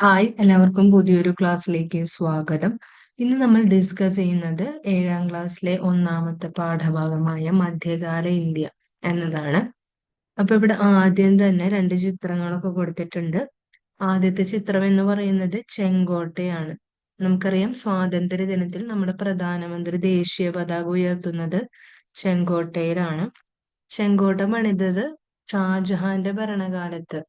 Hi എല്ലാവർക്കും പുതിയൊരു ക്ലാസ്സിലേക്ക് സ്വാഗതം. ഇന്ന് നമ്മൾ ഡിസ്കസ് ചെയ്യുന്നത് ഏഴാം ക്ലാസ്സിലെ ഒന്നാമത്തെ പാഠഭാഗമായ മധ്യകാല ഇന്ത്യ എന്നതാണ്. അപ്പൊ ഇവിടെ ആദ്യം തന്നെ രണ്ട് ചിത്രങ്ങളൊക്കെ കൊടുത്തിട്ടുണ്ട്. ആദ്യത്തെ ചിത്രം എന്ന് പറയുന്നത് ചെങ്കോട്ടയാണ്. നമുക്കറിയാം സ്വാതന്ത്ര്യ ദിനത്തിൽ നമ്മുടെ പ്രധാനമന്ത്രി ദേശീയ പതാക ഉയർത്തുന്നത് ചെങ്കോട്ടയിലാണ്. ചെങ്കോട്ട പണിതത് ഷാജഹാന്റെ ഭരണകാലത്ത്.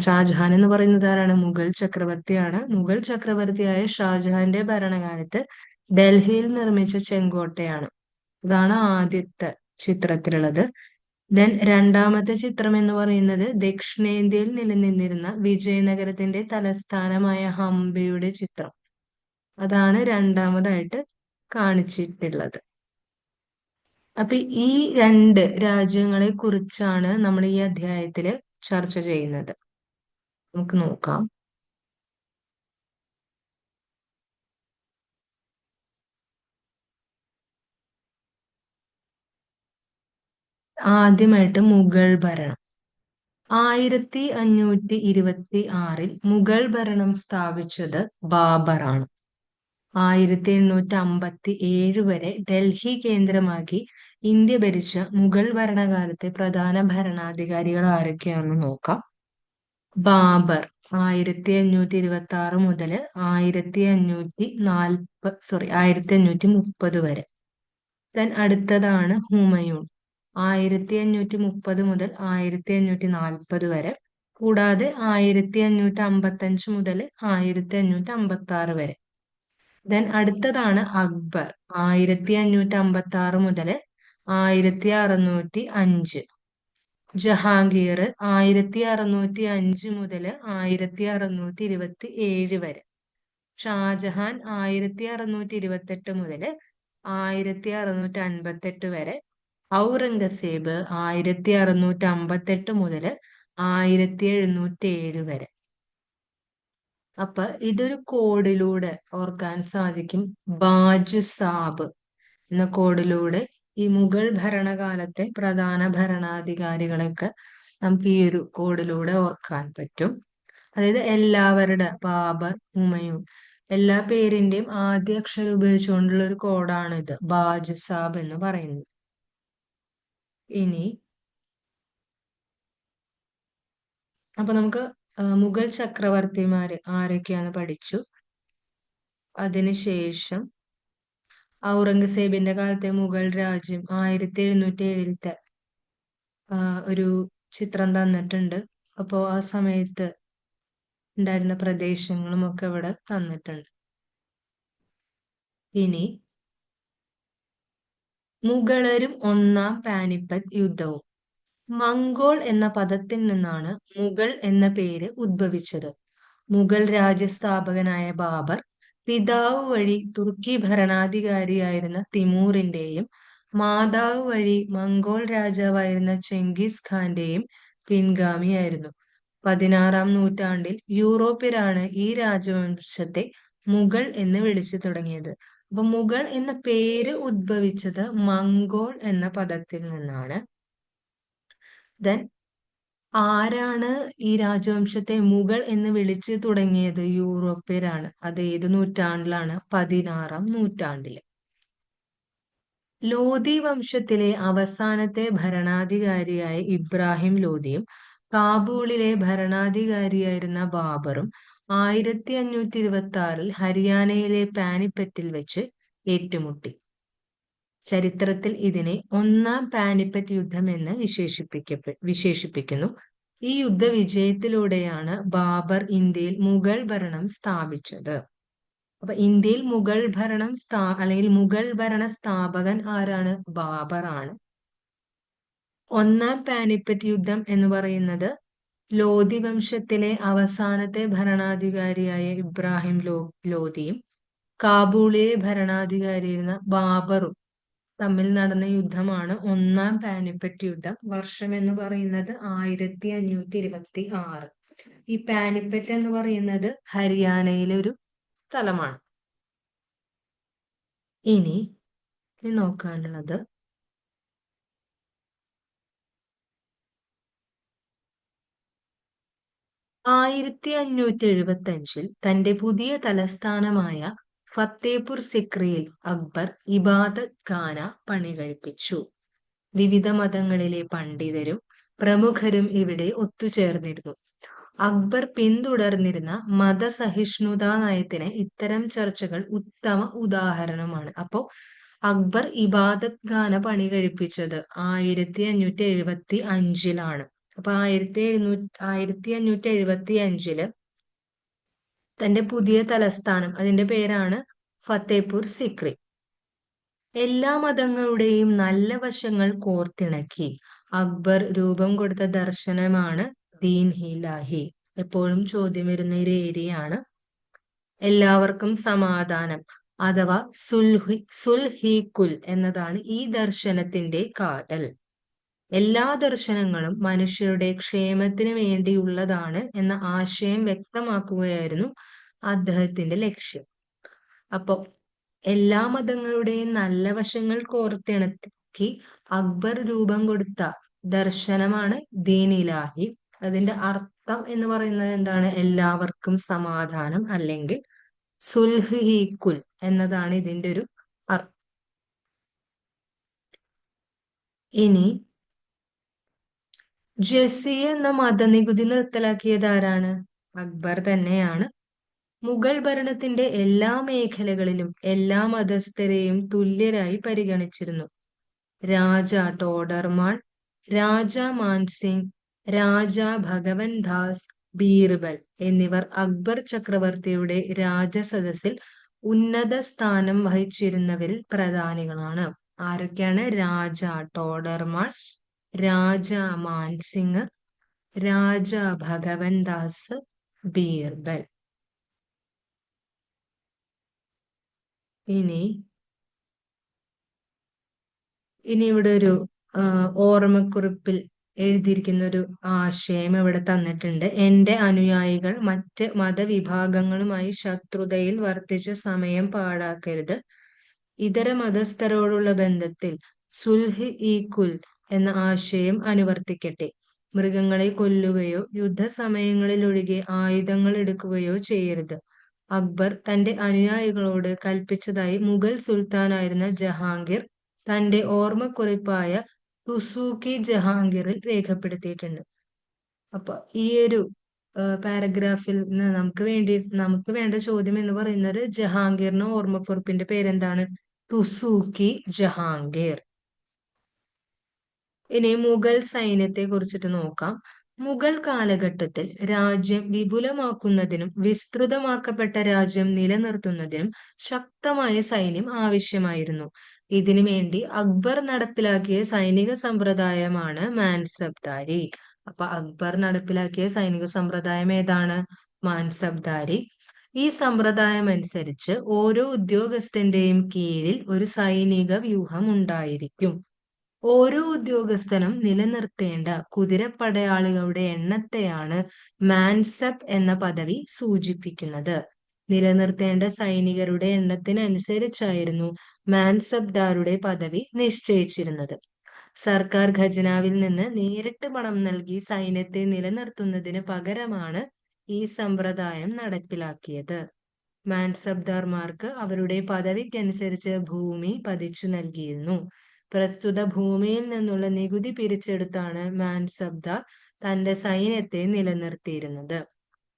ഷാജഹാൻ എന്ന് പറയുന്നത് ആരാണ്? മുഗൾ ചക്രവർത്തിയാണ്. മുഗൾ ചക്രവർത്തിയായ ഷാജഹാന്റെ ഭരണകാലത്ത് ഡൽഹിയിൽ നിർമ്മിച്ച ചെങ്കോട്ടയാണ്. ഇതാണ് ആദ്യത്തെ ചിത്രത്തിലുള്ളത്. ദെൻ രണ്ടാമത്തെ ചിത്രം എന്ന് പറയുന്നത് ദക്ഷിണേന്ത്യയിൽ നിലനിന്നിരുന്ന വിജയനഗരത്തിന്റെ തലസ്ഥാനമായ ഹംപിയുടെ ചിത്രം. അതാണ് രണ്ടാമതായിട്ട് കാണിച്ചിട്ടുള്ളത്. അപ്പൊ ഈ രണ്ട് രാജ്യങ്ങളെ കുറിച്ചാണ് നമ്മൾ ഈ അധ്യായത്തിൽ ചർച്ച ചെയ്യുന്നത്. നമുക്ക് നോക്കാം ആദ്യമായിട്ട് മുഗൾ ഭരണം. ആയിരത്തി അഞ്ഞൂറ്റി ഇരുപത്തി ആറിൽ മുഗൾ ഭരണം സ്ഥാപിച്ചത് ബാബറാണ്. ആയിരത്തി എണ്ണൂറ്റി അമ്പത്തി ഏഴ് വരെ ഡൽഹി കേന്ദ്രമാക്കി ഇന്ത്യ ഭരിച്ച മുഗൾ ഭരണകാലത്തെ പ്രധാന ഭരണാധികാരികൾ ആരൊക്കെയാണെന്ന് നോക്കാം. ബാബർ ആയിരത്തി അഞ്ഞൂറ്റി ഇരുപത്തി ആറ് മുതൽ ആയിരത്തി അഞ്ഞൂറ്റി നാൽപ്പത് സോറി ആയിരത്തി അഞ്ഞൂറ്റി മുപ്പത് വരെ. ദെൻ അടുത്തതാണ് ഹുമയൂൺ ആയിരത്തി അഞ്ഞൂറ്റി മുപ്പത് മുതൽ ആയിരത്തി അഞ്ഞൂറ്റി നാൽപ്പത് വരെ. കൂടാതെ ആയിരത്തി അഞ്ഞൂറ്റി അമ്പത്തി അഞ്ച് മുതൽ ആയിരത്തി അഞ്ഞൂറ്റി അമ്പത്തി ആറ് വരെ. ദെൻ അടുത്തതാണ് അക്ബർ ആയിരത്തി അഞ്ഞൂറ്റി അമ്പത്തി ആറ് മുതൽ ആയിരത്തി അറുന്നൂറ്റി അഞ്ച് ജഹാംഗീർ ആയിരത്തി അറുന്നൂറ്റി അഞ്ച് മുതൽ ആയിരത്തി അറുന്നൂറ്റി ഇരുപത്തി ഏഴ് വരെ. ഷാജഹാൻ ആയിരത്തി അറുന്നൂറ്റി ഇരുപത്തെട്ട് മുതൽ ആയിരത്തി അറുന്നൂറ്റി അൻപത്തെട്ട് വരെ. ഔറംഗസേബ് ആയിരത്തി അറുന്നൂറ്റി അമ്പത്തെട്ട് മുതൽ ആയിരത്തി എഴുന്നൂറ്റി ഏഴ് വരെ. അപ്പൊ ഇതൊരു കോഡിലൂടെ ഓർക്കാൻ സാധിക്കും. ബാജ് സാബ് എന്ന കോഡിലൂടെ ഈ മുഗൾ ഭരണകാലത്തെ പ്രധാന ഭരണാധികാരികളെയൊക്കെ നമുക്ക് ഈ ഒരു കോഡിലൂടെ ഓർക്കാൻ പറ്റും. അതായത് എല്ലാവരുടെ ബാബർ ഹുമയൂൺ എല്ലാ പേരിന്റെയും ആദ്യ അക്ഷരം ഉപയോഗിച്ചുകൊണ്ടുള്ള ഒരു കോഡാണ് ഇത് ബാജ് സാബ് എന്ന് പറയുന്നത്. ഇനി അപ്പൊ നമുക്ക് മുഗൾ ചക്രവർത്തിമാര് ആരൊക്കെയാന്ന് പഠിച്ചു. അതിനുശേഷം ഔറംഗസേബിന്റെ കാലത്തെ മുഗൾ രാജ്യം ആയിരത്തി എഴുന്നൂറ്റി ഏഴിലത്തെ ഒരു ചിത്രം തന്നിട്ടുണ്ട്. അപ്പോൾ ആ സമയത്ത് ഉണ്ടായിരുന്ന പ്രദേശങ്ങളും ഒക്കെ ഇവിടെ തന്നിട്ടുണ്ട്. ഇനി മുഗളരും ഒന്നാം പാനിപ്പത്ത് യുദ്ധവും. മംഗോൾ എന്ന പദത്തിൽ നിന്നാണ് മുഗൾ എന്ന പേര് ഉദ്ഭവിച്ചത്. മുഗൾ രാജ്യസ്ഥാപകനായ ബാബർ പിതാവ് വഴി തുർക്കി ഭരണാധികാരിയായിരുന്ന തിമൂറിന്റെയും മാതാവ് വഴി മംഗോൾ രാജാവായിരുന്ന ചെങ്കിസ് ഖാന്റെയും പിൻഗാമിയായിരുന്നു. പതിനാറാം നൂറ്റാണ്ടിൽ യൂറോപ്പിലാണ് ഈ രാജവംശത്തെ മുഗൾ എന്ന് വിളിച്ചു തുടങ്ങിയത്. അപ്പൊ മുഗൾ എന്ന പേര് ഉദ്ഭവിച്ചത് മംഗോൾ എന്ന പദത്തിൽ നിന്നാണ്. ദെൻ ആരാണ് ഈ രാജവംശത്തെ മുഗൾ എന്ന് വിളിച്ചു തുടങ്ങിയത്? യൂറോപ്യരാണ്. അത് ഏത് നൂറ്റാണ്ടിലാണ്? പതിനാറാം നൂറ്റാണ്ടിൽ. ലോധി വംശത്തിലെ അവസാനത്തെ ഭരണാധികാരിയായ ഇബ്രാഹിം ലോധിയും കാബൂളിലെ ഭരണാധികാരിയായിരുന്ന ബാബറും ആയിരത്തി അഞ്ഞൂറ്റി ഇരുപത്തി ആറിൽ ഹരിയാനയിലെ പാനിപ്പറ്റിൽ വെച്ച് ഏറ്റുമുട്ടി. ചരിത്രത്തിൽ ഇതിനെ ഒന്നാം പാനിപ്പറ്റ് യുദ്ധം എന്ന് വിശേഷിപ്പിക്കപ്പെ വിശേഷിപ്പിക്കുന്നു. ഈ യുദ്ധ വിജയത്തിലൂടെയാണ് ബാബർ ഇന്ത്യയിൽ മുഗൾ ഭരണം സ്ഥാപിച്ചത്. അപ്പൊ ഇന്ത്യയിൽ മുഗൾ ഭരണം സ്ഥാ അല്ലെങ്കിൽ മുഗൾ ഭരണ സ്ഥാപകൻ ആരാണ്? ബാബർ ആണ്. ഒന്നാം പാനിപ്പറ്റ് യുദ്ധം എന്ന് പറയുന്നത് ലോധി വംശത്തിലെ അവസാനത്തെ ഭരണാധികാരിയായ ഇബ്രാഹിം ലോ ലോധിയും കാബൂളിലെ ഭരണാധികാരിയായിരുന്ന ബാബറും തമ്മിൽ നടന്ന യുദ്ധമാണ് ഒന്നാം പാനിപ്പറ്റ് യുദ്ധം. വർഷം എന്ന് പറയുന്നത് ആയിരത്തി അഞ്ഞൂറ്റി ഇരുപത്തി ആറ് ഈ പാനിപ്പറ്റ് എന്ന് പറയുന്നത് ഹരിയാനയിലെ ഒരു സ്ഥലമാണ്. ഇനി നോക്കാനുള്ളത് ആയിരത്തി അഞ്ഞൂറ്റി എഴുപത്തി അഞ്ചിൽ തന്റെ പുതിയ തലസ്ഥാനമായ ഫത്തേപൂർ സിക്രിയിൽ അക്ബർ ഇബാദത് ഖാന പണി കഴിപ്പിച്ചു. വിവിധ മതങ്ങളിലെ പണ്ഡിതരും പ്രമുഖരും ഇവിടെ ഒത്തുചേർന്നിരുന്നു. അക്ബർ പിന്തുടർന്നിരുന്ന മതസഹിഷ്ണുതാ നയത്തിന് ഇത്തരം ചർച്ചകൾ ഉത്തമ ഉദാഹരണമാണ്. അപ്പോ അക്ബർ ഇബാദത് ഖാന പണി കഴിപ്പിച്ചത് ആയിരത്തി അഞ്ഞൂറ്റി എഴുപത്തി അഞ്ചിലാണ്. അപ്പൊ ആയിരത്തി എഴുന്നൂറ്റി ആയിരത്തി അഞ്ഞൂറ്റി എഴുപത്തി അഞ്ചിൽ തന്റെ പുതിയ തലസ്ഥാനം. അതിന്റെ പേരാണ് ഫത്തേപൂർ സിക്രി. എല്ലാ മതങ്ങളുടെയും നല്ല വശങ്ങൾ കോർത്തിണക്കി. അക്ബർ രൂപം കൊടുത്ത ദർശനമാണ് ദീൻ ഹി ലാഹി. എപ്പോഴും ചോദ്യം വരുന്ന ഒരു ഏരിയയാണ്. എല്ലാവർക്കും സമാധാനം. അഥവാ സുൽഹി സുൽഹി കുൽ എന്നതാണ് ഈ ദർശനത്തിന്റെ കാതൽ. എല്ലാ ദർശനങ്ങളും മനുഷ്യരുടെ ക്ഷേമത്തിന് വേണ്ടിയുള്ളതാണ് എന്ന ആശയം വ്യക്തമാക്കുകയായിരുന്നു അദ്ദേഹത്തിന്റെ ലക്ഷ്യം. അപ്പൊ എല്ലാ മതങ്ങളുടെയും നല്ല വശങ്ങൾ കോർത്തിണക്കി അക്ബർ രൂപം കൊടുത്ത ദർശനമാണ് ദീനിലാഹി. അതിന്റെ അർത്ഥം എന്ന് പറയുന്നത് എന്താണ്? എല്ലാവർക്കും സമാധാനം അല്ലെങ്കിൽ സുൽഹ് ഹീക്കുൽ എന്നതാണ് ഇതിന്റെ ഒരു അർത്ഥം ഇനി ജസി എന്ന മതനികുതി നിർത്തലാക്കിയത് ആരാണ് അക്ബർ തന്നെയാണ്. മുഗൾ ഭരണത്തിന്റെ എല്ലാ മേഖലകളിലും എല്ലാ മതസ്ഥരെയും തുല്യരായി പരിഗണിച്ചിരുന്നു. രാജ ടോഡർമാൾ രാജ മാൻസിംഗ് രാജ ഭഗവൻ ദാസ് ബീർബൽ എന്നിവർ അക്ബർ ചക്രവർത്തിയുടെ രാജസദസ്സിൽ ഉന്നത സ്ഥാനം വഹിച്ചിരുന്നവരിൽ പ്രധാനികളാണ്. ആരൊക്കെയാണ്? രാജ ടോഡർമാൾ രാജ മാൻസിംഗ് രാജ ഭഗവൻ ദാസ് ബീർബൽ. ഇനി ഇനി ഇവിടെ ഒരു ഓർമ്മക്കുറിപ്പിൽ എഴുതിയിരിക്കുന്ന ഒരു ആശയം ഇവിടെ തന്നിട്ടുണ്ട്. എന്റെ അനുയായികൾ മറ്റ് മതവിഭാഗങ്ങളുമായി ശത്രുതയിൽ വർദ്ധിച്ച സമയം പാഴാക്കരുത്. ഇതര മതസ്ഥരോടുള്ള ബന്ധത്തിൽ സുൽഹ് ഈ കുൽ എന്ന ആശയം അനുവർത്തിക്കട്ടെ. മൃഗങ്ങളെ കൊല്ലുകയോ യുദ്ധസമയങ്ങളിൽ ഒഴികെ ആയുധങ്ങൾ എടുക്കുകയോ ചെയ്യരുത്. അക്ബർ തന്റെ അനുയായികളോട് കൽപ്പിച്ചതായി മുഗൾ സുൽത്താനായിരുന്ന ജഹാംഗീർ തന്റെ ഓർമ്മക്കുറിപ്പായ തുസൂക്കി ജഹാംഗീറിൽ രേഖപ്പെടുത്തിയിട്ടുണ്ട്. അപ്പൊ ഈ ഒരു പാരഗ്രാഫിൽ നമുക്ക് വേണ്ടി നമുക്ക് വേണ്ട ചോദ്യം എന്ന് പറയുന്നത് ജഹാംഗീറിന് ഓർമ്മക്കുറിപ്പിന്റെ പേരെന്താണ്? തുസൂക്കി ജഹാംഗീർ. ഇനി മുഗൾ സൈന്യത്തെ കുറിച്ചിട്ട് നോക്കാം. മുഗൾ കാലഘട്ടത്തിൽ രാജ്യം വിപുലമാക്കുന്നതിനും വിസ്തൃതമാക്കപ്പെട്ട രാജ്യം നിലനിർത്തുന്നതിനും ശക്തമായ സൈന്യം ആവശ്യമായിരുന്നു. ഇതിനു വേണ്ടി അക്ബർ നടപ്പിലാക്കിയ സൈനിക സമ്പ്രദായമാണ് മാൻസബ്ദാരി. അപ്പൊ അക്ബർ നടപ്പിലാക്കിയ സൈനിക സമ്പ്രദായം ഏതാണ്? മാൻസബ്ദാരി. ഈ സമ്പ്രദായം അനുസരിച്ച് ഓരോ ഉദ്യോഗസ്ഥന്റെയും കീഴിൽ ഒരു സൈനിക വ്യൂഹം ഉണ്ടായിരിക്കും. ഓരോ ഉദ്യോഗസ്ഥനും നിലനിർത്തേണ്ട കുതിരപ്പടയാളികളുടെ എണ്ണത്തെയാണ് മാൻസബ് എന്ന പദവി സൂചിപ്പിക്കുന്നത്. നിലനിർത്തേണ്ട സൈനികരുടെ എണ്ണത്തിനനുസരിച്ചായിരുന്നു മാൻസബ്ദാറുടെ പദവി നിശ്ചയിച്ചിരുന്നത്. സർക്കാർ ഖജനാവിൽ നിന്ന് നേരിട്ട് പണം നൽകി സൈന്യത്തെ നിലനിർത്തുന്നതിന് പകരമാണ് ഈ സമ്പ്രദായം നടപ്പിലാക്കിയത്. മാൻസബ്ദാർമാർക്ക് അവരുടെ പദവിക്കനുസരിച്ച് ഭൂമി പതിച്ചു നൽകിയിരുന്നു. പ്രസ്തുത ഭൂമിയിൽ നിന്നുള്ള നികുതി പിരിച്ചെടുത്താണ് മാൻസബ്ദ തന്റെ സൈന്യത്തെ നിലനിർത്തിയിരുന്നത്.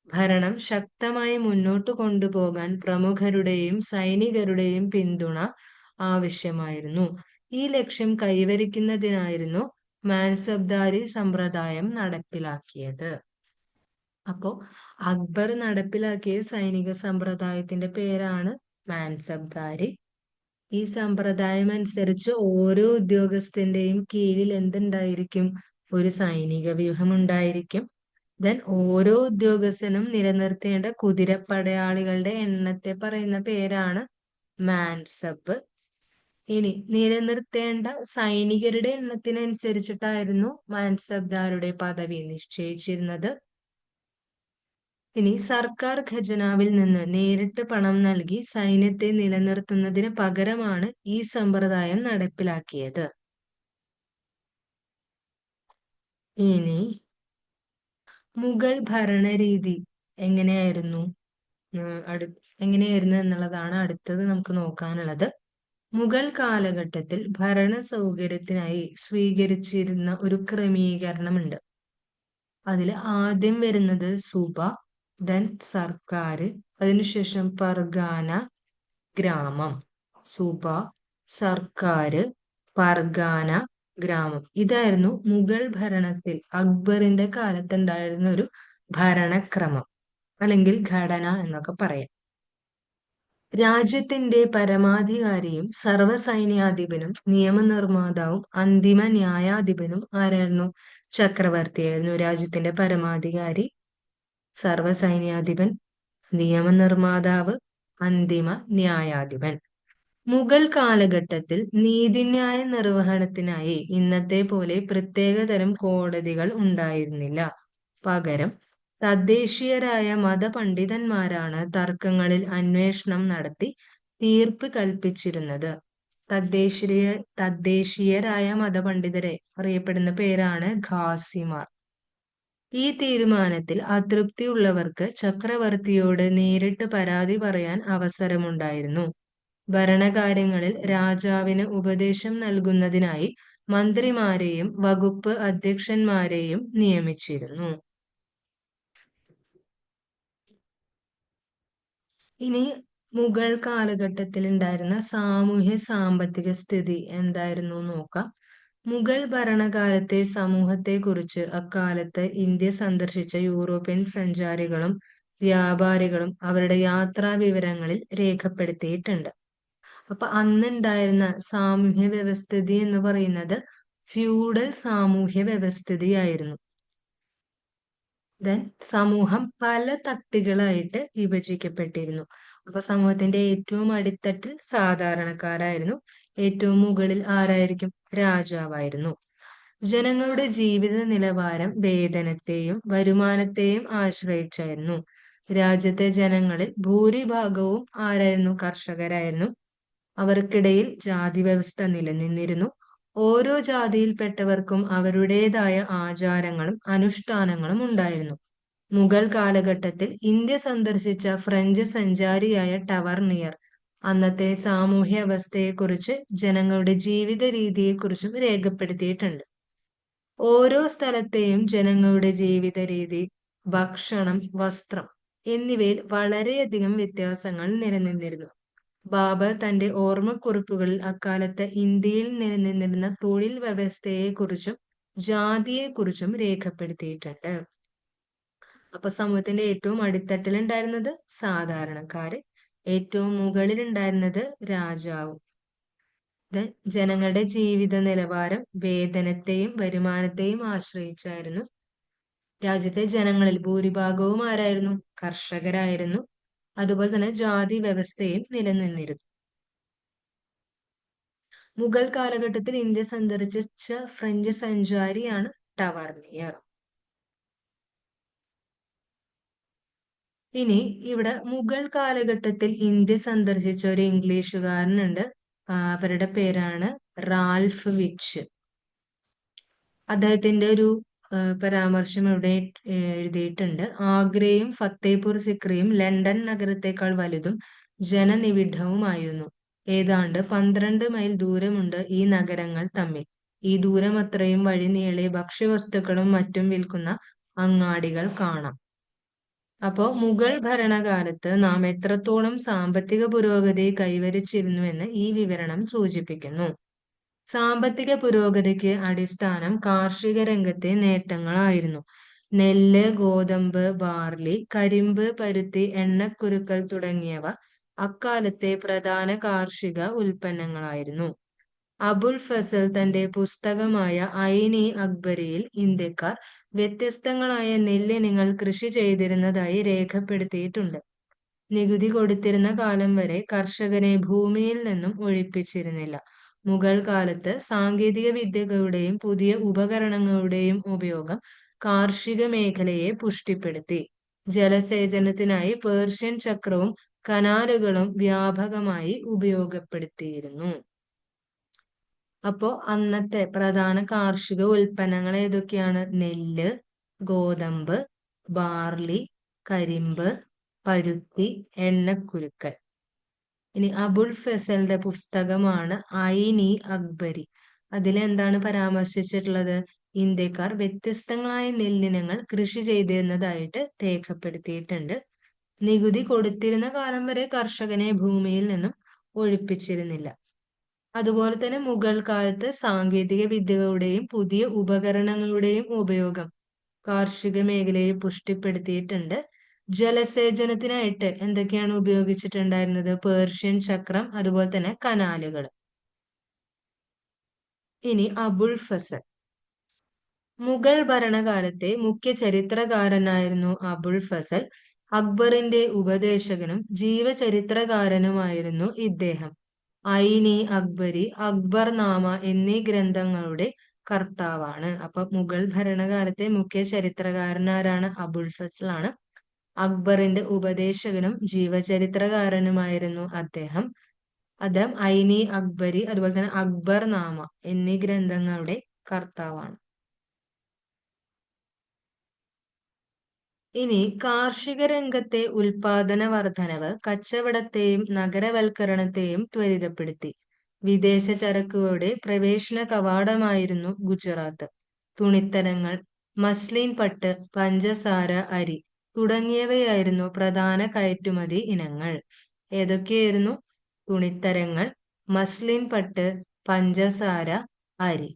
ഭരണം ശക്തമായി മുന്നോട്ട് കൊണ്ടുപോകാൻ പ്രമുഖരുടെയും സൈനികരുടെയും പിന്തുണ ആവശ്യമായിരുന്നു. ഈ ലക്ഷ്യം കൈവരിക്കുന്നതിനായിരുന്നു മാൻസബ്ദാരി സമ്പ്രദായം നടപ്പിലാക്കിയത്. അപ്പോ അക്ബർ നടപ്പിലാക്കിയ സൈനിക സമ്പ്രദായത്തിന്റെ പേരാണ് മാൻസബ്ദാരി. ഈ സമ്പ്രദായം അനുസരിച്ച് ഓരോ ഉദ്യോഗസ്ഥന്റെയും കീഴിൽ എന്തുണ്ടായിരിക്കും? ഒരു സൈനിക വ്യൂഹം ഉണ്ടായിരിക്കും ദെൻ ഓരോ ഉദ്യോഗസ്ഥനും നിലനിർത്തേണ്ട കുതിരപ്പടയാളികളുടെ എണ്ണത്തെ പറയുന്ന പേരാണ് മാൻസപ്പ്. ഇനി നിലനിർത്തേണ്ട സൈനികരുടെ എണ്ണത്തിനനുസരിച്ചിട്ടായിരുന്നു മാൻസബ്ദാരുടെ പദവി നിശ്ചയിച്ചിരുന്നത്. ഇനി സർക്കാർ ഖജനാവിൽ നിന്ന് നേരിട്ട് പണം നൽകി സൈന്യത്തെ നിലനിർത്തുന്നതിന് പകരമാണ് ഈ സമ്പ്രദായം നടപ്പിലാക്കിയത്. ഇനി മുഗൾ ഭരണരീതി എങ്ങനെയായിരുന്നു? അടു എങ്ങനെയായിരുന്നു എന്നുള്ളതാണ് അടുത്തത് നമുക്ക് നോക്കാനുള്ളത്. മുഗൾ കാലഘട്ടത്തിൽ ഭരണ സൗകര്യത്തിനായി സ്വീകരിച്ചിരുന്ന ഒരു ക്രമീകരണമുണ്ട്. അതിൽ ആദ്യം വരുന്നത് സുബ ദെൻ സർക്കാർ അതിനുശേഷം പർഗാന ഗ്രാമം. സുബ സർക്കാർ പർഗാന ഗ്രാമം. ഇതായിരുന്നു മുഗൾ ഭരണത്തിൽ അക്ബറിന്റെ കാലത്തുണ്ടായിരുന്ന ഒരു ഭരണക്രമം അല്ലെങ്കിൽ ഘടന എന്നൊക്കെ പറയാം. രാജ്യത്തിന്റെ പരമാധികാരിയും സർവസൈന്യാധിപനും നിയമനിർമ്മാതാവും അന്തിമ ന്യായാധിപനും ആരായിരുന്നു? ചക്രവർത്തിയായിരുന്നു രാജ്യത്തിന്റെ പരമാധികാരി സർവസൈന്യാധിപൻ നിയമനിർമ്മാതാവ് അന്തിമ ന്യായാധിപൻ. മുഗൾ കാലഘട്ടത്തിൽ നീതിന്യായ നിർവഹണത്തിനായി ഇന്നത്തെ പോലെ പ്രത്യേകതരം കോടതികൾ ഉണ്ടായിരുന്നില്ല. പകരം തദ്ദേശീയരായ മതപണ്ഡിതന്മാരാണ് തർക്കങ്ങളിൽ അന്വേഷണം നടത്തി തീർപ്പ് കൽപ്പിച്ചിരുന്നത്. തദ്ദേശീയ തദ്ദേശീയരായ മതപണ്ഡിതരെ അറിയപ്പെടുന്ന പേരാണ് ഖാസിമാർ. ഈ തീരുമാനത്തിൽ അതൃപ്തിയുള്ളവർക്ക് ചക്രവർത്തിയോട് നേരിട്ട് പരാതി പറയാൻ അവസരമുണ്ടായിരുന്നു. ഭരണകാര്യങ്ങളിൽ രാജാവിന് ഉപദേശം നൽകുന്നതിനായി മന്ത്രിമാരെയും വകുപ്പ് അധ്യക്ഷന്മാരെയും നിയമിച്ചിരുന്നു. ഇനി മുഗൾ കാലഘട്ടത്തിൽ ഉണ്ടായിരുന്ന സാമൂഹ്യ സാമ്പത്തിക സ്ഥിതി എന്തായിരുന്നു നോക്കാം. മുഗൾ ഭരണകാലത്തെ സമൂഹത്തെക്കുറിച്ച് അക്കാലത്ത് ഇന്ത്യ സന്ദർശിച്ച യൂറോപ്യൻ സഞ്ചാരികളും വ്യാപാരികളും അവരുടെ യാത്രാ വിവരങ്ങളിൽ രേഖപ്പെടുത്തിയിട്ടുണ്ട്. അപ്പൊ അന്നുണ്ടായിരുന്ന സാമൂഹ്യ വ്യവസ്ഥിതി എന്ന് പറയുന്നത് ഫ്യൂഡൽ സാമൂഹ്യ വ്യവസ്ഥിതിയായിരുന്നു ദെൻ സമൂഹം പല തട്ടുകളായിട്ട് വിഭജിക്കപ്പെട്ടിരുന്നു. അപ്പൊ സമൂഹത്തിന്റെ ഏറ്റവും അടിത്തട്ടിൽ സാധാരണക്കാരായിരുന്നു ഏറ്റവും മുകളിൽ ആരായിരിക്കും? രാജാവായിരുന്നു. ജനങ്ങളുടെ ജീവിത നിലവാരം വേതനത്തെയും വരുമാനത്തെയും ആശ്രയിച്ചായിരുന്നു. രാജ്യത്തെ ജനങ്ങളിൽ ഭൂരിഭാഗവും ആരായിരുന്നു? കർഷകരായിരുന്നു. അവർക്കിടയിൽ ജാതി വ്യവസ്ഥ നിലനിന്നിരുന്നു. ഓരോ ജാതിയിൽപ്പെട്ടവർക്കും അവരുടേതായ ആചാരങ്ങളും അനുഷ്ഠാനങ്ങളും ഉണ്ടായിരുന്നു. മുഗൾ കാലഘട്ടത്തിൽ ഇന്ത്യ സന്ദർശിച്ച ഫ്രഞ്ച് സഞ്ചാരിയായ ടവർണിയർ അന്നത്തെ സാമൂഹ്യ അവസ്ഥയെക്കുറിച്ച് ജനങ്ങളുടെ ജീവിത രീതിയെക്കുറിച്ചും രേഖപ്പെടുത്തിയിട്ടുണ്ട്. ഓരോ സ്ഥലത്തെയും ജനങ്ങളുടെ ജീവിത രീതി ഭക്ഷണം വസ്ത്രം എന്നിവയിൽ വളരെയധികം വ്യത്യാസങ്ങൾ നിലനിന്നിരുന്നു. ബാബ തന്റെ ഓർമ്മക്കുറിപ്പുകളിൽ അക്കാലത്ത് ഇന്ത്യയിൽ നിലനിന്നിരുന്ന തൊഴിൽ വ്യവസ്ഥയെക്കുറിച്ചും ജാതിയെക്കുറിച്ചും രേഖപ്പെടുത്തിയിട്ടുണ്ട്. അപ്പൊ സമൂഹത്തിന്റെ ഏറ്റവും അടിത്തട്ടിലുണ്ടായിരുന്നത് സാധാരണക്കാര് ഏറ്റവും മുകളിൽ ഉണ്ടായിരുന്നത് രാജാവും ജനങ്ങളുടെ ജീവിത നിലവാരം വേതനത്തെയും വരുമാനത്തെയും ആശ്രയിച്ചായിരുന്നു. രാജ്യത്തെ ജനങ്ങളിൽ ഭൂരിഭാഗവും ആരായിരുന്നു? കർഷകരായിരുന്നു. അതുപോലെ തന്നെ ജാതി വ്യവസ്ഥയും നിലനിന്നിരുന്നു. മുഗൾ കാലഘട്ടത്തിൽ ഇന്ത്യ സന്ദർശിച്ച ഫ്രഞ്ച് സഞ്ചാരിയാണ് ടവർണിയർ. ഇനി ഇവിടെ മുഗൾ കാലഘട്ടത്തിൽ ഇന്ത്യ സന്ദർശിച്ച ഒരു ഇംഗ്ലീഷുകാരനുണ്ട്. അവരുടെ പേരാണ് റാൽഫ് വിച്ച്. അദ്ദേഹത്തിന്റെ ഒരു പരാമർശം ഇവിടെ എഴുതിയിട്ടുണ്ട്. ആഗ്രയും ഫത്തേപൂർ സിക്രിയും ലണ്ടൻ നഗരത്തെക്കാൾ വലുതും ജനനിബിഡവുമായിരുന്നു. ഏതാണ്ട് പന്ത്രണ്ട് മൈൽ ദൂരമുണ്ട് ഈ നഗരങ്ങൾ തമ്മിൽ. ഈ ദൂരം അത്രയും വഴി നീളെ ഭക്ഷ്യവസ്തുക്കളും മറ്റും വിൽക്കുന്ന അങ്ങാടികൾ കാണാം. അപ്പോ മുഗൾ ഭരണകാലത്ത് നാം എത്രത്തോളം സാമ്പത്തിക പുരോഗതി കൈവരിച്ചിരുന്നു കൈവരിച്ചിരുന്നുവെന്ന് ഈ വിവരണം സൂചിപ്പിക്കുന്നു. സാമ്പത്തിക പുരോഗതിക്ക് അടിസ്ഥാനം കാർഷിക രംഗത്തെ നേട്ടങ്ങളായിരുന്നു. നെല്ല് ഗോതമ്പ് ബാർലി കരിമ്പ് പരുത്തി എണ്ണക്കുരുക്കൾ തുടങ്ങിയവ അക്കാലത്തെ പ്രധാന കാർഷിക ഉൽപ്പന്നങ്ങളായിരുന്നു. അബുൽ ഫസൽ തന്റെ പുസ്തകമായ ഐനി അക്ബരിയിൽ ഇന്ത്യക്കാർ വ്യത്യസ്തങ്ങളായ നെല്ലിനങ്ങൾ കൃഷി ചെയ്തിരുന്നതായി രേഖപ്പെടുത്തിയിട്ടുണ്ട്. നികുതി കൊടുത്തിരുന്ന കാലം വരെ കർഷകനെ ഭൂമിയിൽ നിന്നും ഒഴിപ്പിച്ചിരുന്നില്ല. മുഗൾ കാലത്ത് സാങ്കേതിക വിദ്യകളുടെയും പുതിയ ഉപകരണങ്ങളുടെയും ഉപയോഗം കാർഷിക മേഖലയെ പുഷ്ടിപ്പെടുത്തി. ജലസേചനത്തിനായി പേർഷ്യൻ ചക്രവും കനാലുകളും വ്യാപകമായി ഉപയോഗപ്പെടുത്തിയിരുന്നു. അപ്പോ അന്നത്തെ പ്രധാന കാർഷിക ഉൽപ്പന്നങ്ങൾ ഏതൊക്കെയാണ്? നെല്ല് ഗോതമ്പ് ബാർലി കരിമ്പ് പരുത്തി എണ്ണക്കുരുക്കൾ. ഇനി അബുൾ ഫസലിന്റെ പുസ്തകമാണ് ഐനി അക്ബരി. അതിലെന്താണ് പരാമർശിച്ചിട്ടുള്ളത്? ഇന്ത്യക്കാർ വ്യത്യസ്തങ്ങളായ നെല്ലിനങ്ങൾ കൃഷി ചെയ്തിരുന്നതായിട്ട് രേഖപ്പെടുത്തിയിട്ടുണ്ട്. നികുതി കൊടുത്തിരുന്ന കാലം വരെ കർഷകനെ ഭൂമിയിൽ നിന്നും ഒഴിപ്പിച്ചിരുന്നില്ല. അതുപോലെ തന്നെ മുഗൾ കാലത്ത് സാങ്കേതിക വിദ്യകളുടെയും പുതിയ ഉപകരണങ്ങളുടെയും ഉപയോഗം കാർഷിക മേഖലയെ പുഷ്ടിപ്പെടുത്തിയിട്ടുണ്ട്. ജലസേചനത്തിനായിട്ട് എന്തൊക്കെയാണ് ഉപയോഗിച്ചിട്ടുണ്ടായിരുന്നത്? പേർഷ്യൻ ചക്രം അതുപോലെ തന്നെ കനാലുകൾ. ഇനി അബുൾ ഫസൽ. മുഗൾ ഭരണകാലത്തെ മുഖ്യ ചരിത്രകാരനായിരുന്നു അബുൾ ഫസൽ. അക്ബറിന്റെ ഉപദേശകനും ജീവചരിത്രകാരനുമായിരുന്നു ഇദ്ദേഹം. ഐനി അക്ബരി അക്ബർ നാമ എന്നീ ഗ്രന്ഥങ്ങളുടെ കർത്താവാണ്. അപ്പൊ മുഗൾ ഭരണകാലത്തെ മുഖ്യ ചരിത്രകാരനാരാണ് അബുൽ ഫസൽ ആണ്. അക്ബറിന്റെ ഉപദേശകനും ജീവചരിത്രകാരനുമായിരുന്നു അദ്ദേഹം. അദ്ദേഹം ഐനി അക്ബരി അതുപോലെ തന്നെ അക്ബർ നാമ എന്നീ ഗ്രന്ഥങ്ങളുടെ കർത്താവാണ്. ഇനി കാർഷിക രംഗത്തെ ഉൽപാദന വർധനവ് കച്ചവടത്തെയും നഗരവൽക്കരണത്തെയും ത്വരിതപ്പെടുത്തി. വിദേശ ചരക്കുകളുടെ പ്രവേശന കവാടമായിരുന്നു ഗുജറാത്ത്. തുണിത്തരങ്ങൾ മസ്ലിൻ പട്ട് പഞ്ചസാര അരി തുടങ്ങിയവയായിരുന്നു പ്രധാന കയറ്റുമതി ഇനങ്ങൾ. ഏതൊക്കെയായിരുന്നു? തുണിത്തരങ്ങൾ മസ്ലിൻ പട്ട് പഞ്ചസാര അരി.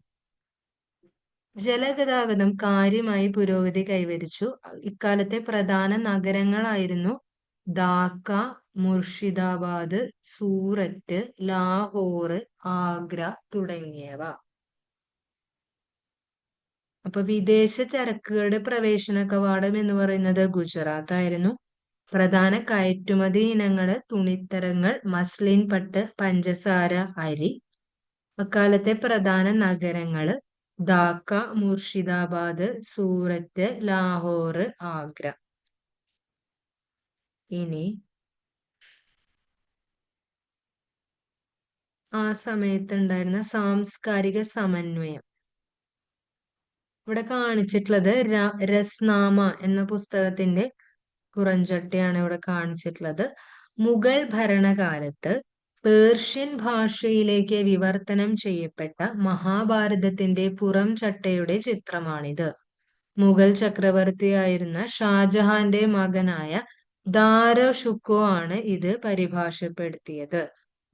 ജലഗതാഗതം കാര്യമായി പുരോഗതി കൈവരിച്ചു. ഇക്കാലത്തെ പ്രധാന നഗരങ്ങളായിരുന്നു ധാക്ക മുർഷിദാബാദ് സൂററ്റ് ലാഹോർ ആഗ്ര തുടങ്ങിയവ. അപ്പൊ വിദേശ ചരക്കുകളുടെ പ്രവേശന കവാടം എന്ന് പറയുന്നത് ഗുജറാത്ത് ആയിരുന്നു. പ്രധാന കയറ്റുമതി ഇനങ്ങൾ തുണിത്തരങ്ങൾ മസ്ലിൻ പട്ട് പഞ്ചസാര അരി. അക്കാലത്തെ പ്രധാന നഗരങ്ങൾ ധാക്ക മുർഷിദാബാദ് സൂററ്റ് ലാഹോർ ആഗ്ര. ഇനി ആ സമയത്ത് ഉണ്ടായിരുന്ന സാംസ്കാരിക സമന്വയം. ഇവിടെ കാണിച്ചിട്ടുള്ളത് രസ്നാമ എന്ന പുസ്തകത്തിന്റെ കുറഞ്ചട്ടിയാണ് ഇവിടെ കാണിച്ചിട്ടുള്ളത്. മുഗൾ ഭരണകാലത്ത് പേർഷ്യൻ ഭാഷയിലേക്ക് വിവർത്തനം ചെയ്യപ്പെട്ട മഹാഭാരതത്തിന്റെ പുറം ചട്ടയുടെ ചിത്രമാണിത്. മുഗൾ ചക്രവർത്തിയായിരുന്ന ഷാജഹാന്റെ മകനായ ദാരോ ഷുക്കോ ആണ് ഇത് പരിഭാഷപ്പെടുത്തിയത്.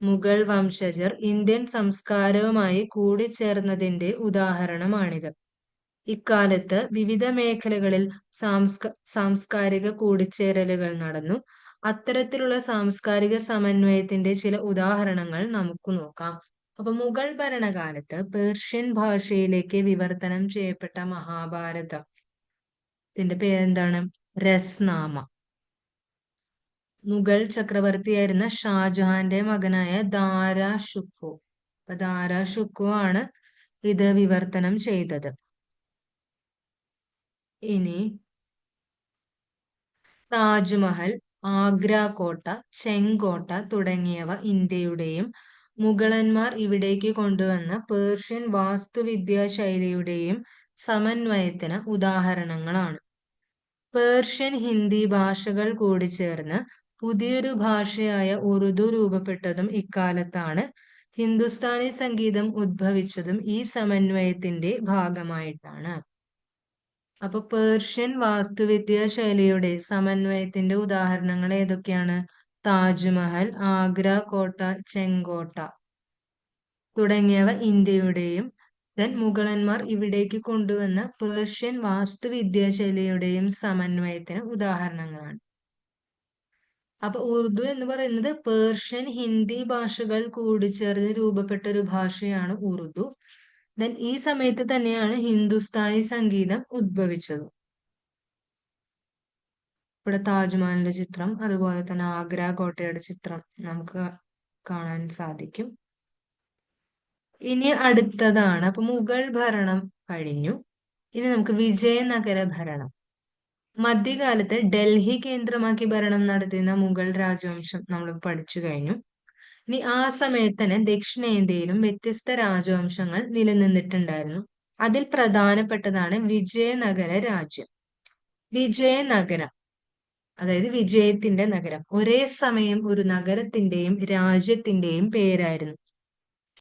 മുഗൾ വംശജർ ഇന്ത്യൻ സംസ്കാരവുമായി കൂടിച്ചേർന്നതിന്റെ ഉദാഹരണമാണിത്. ഇക്കാലത്ത് വിവിധ മേഖലകളിൽ സാംസ്ക സാംസ്കാരിക കൂടിച്ചേരലുകൾ നടന്നു. അത്തരത്തിലുള്ള സാംസ്കാരിക സമന്വയത്തിന്റെ ചില ഉദാഹരണങ്ങൾ നമുക്ക് നോക്കാം. അപ്പൊ മുഗൾ ഭരണകാലത്ത് പേർഷ്യൻ ഭാഷയിലേക്ക് വിവർത്തനം ചെയ്യപ്പെട്ട മഹാഭാരതം. ഇതിന്റെ പേരെന്താണ്? രസ്നാമ. മുഗൾ ചക്രവർത്തിയായിരുന്ന ഷാജഹാന്റെ മകനായ ദാരാ ഷുക്കോ അപ്പൊ ദാരാ ഷുക്കോ ആണ് ഇത് വിവർത്തനം ചെയ്തത്. ഇനി താജ്മഹൽ ആഗ്ര കോട്ട ചെങ്കോട്ട തുടങ്ങിയവ ഇന്ത്യയുടെയും മുഗളന്മാർ ഇവിടേക്ക് കൊണ്ടുവന്ന പേർഷ്യൻ വാസ്തുവിദ്യാ ശൈലിയുടെയും സമന്വയത്തിന് ഉദാഹരണങ്ങളാണ്. പേർഷ്യൻ ഹിന്ദി ഭാഷകൾ കൂടി ചേർന്ന് പുതിയൊരു ഭാഷയായ ഉറുദു രൂപപ്പെട്ടതും ഇക്കാലത്താണ് ഹിന്ദുസ്ഥാനി സംഗീതം ഉദ്ഭവിച്ചതും ഈ സമന്വയത്തിന്റെ ഭാഗമായിട്ടാണ്. അപ്പൊ പേർഷ്യൻ വാസ്തുവിദ്യാ ശൈലിയുടെ സമന്വയത്തിന്റെ ഉദാഹരണങ്ങൾ ഏതൊക്കെയാണ്? താജ്മഹൽ ആഗ്ര കോട്ട ചെങ്കോട്ട. തുടങ്ങിയവ ഇന്ത്യയുടെയും ദെൻ മുഗളന്മാർ ഇവിടേക്ക് കൊണ്ടുവന്ന പേർഷ്യൻ വാസ്തുവിദ്യാ ശൈലിയുടെയും സമന്വയത്തിന് ഉദാഹരണങ്ങളാണ്. അപ്പൊ ഉറുദു എന്ന് പറയുന്നത് പേർഷ്യൻ ഹിന്ദി ഭാഷകൾ കൂടിച്ചേർന്ന് രൂപപ്പെട്ട ഒരു ഭാഷയാണ് ഉറുദു. ദെൻ ഈ സമയത്ത് തന്നെയാണ് ഹിന്ദുസ്ഥാനി സംഗീതം ഉദ്ഭവിച്ചത്. ഇവിടെ താജ്മഹലിന്റെ ചിത്രം അതുപോലെ തന്നെ ആഗ്ര കോട്ടയുടെ ചിത്രം നമുക്ക് കാണാൻ സാധിക്കും. ഇനി അടുത്തതാണ്. അപ്പൊ മുഗൾ ഭരണം കഴിഞ്ഞു. ഇനി നമുക്ക് വിജയനഗര ഭരണം. മധ്യകാലത്ത് ഡൽഹി കേന്ദ്രമാക്കി ഭരണം നടത്തുന്ന മുഗൾ രാജവംശം നമ്മൾ പഠിച്ചു കഴിഞ്ഞു. ഇനി ആ സമയത്ത് തന്നെ ദക്ഷിണേന്ത്യയിലും വ്യത്യസ്ത രാജവംശങ്ങൾ നിലനിന്നിട്ടുണ്ടായിരുന്നു. അതിൽ പ്രധാനപ്പെട്ടതാണ് വിജയനഗര രാജ്യം. വിജയനഗരം അതായത് വിജയത്തിന്റെ നഗരം. ഒരേ സമയം ഒരു നഗരത്തിന്റെയും രാജ്യത്തിന്റെയും പേരായിരുന്നു.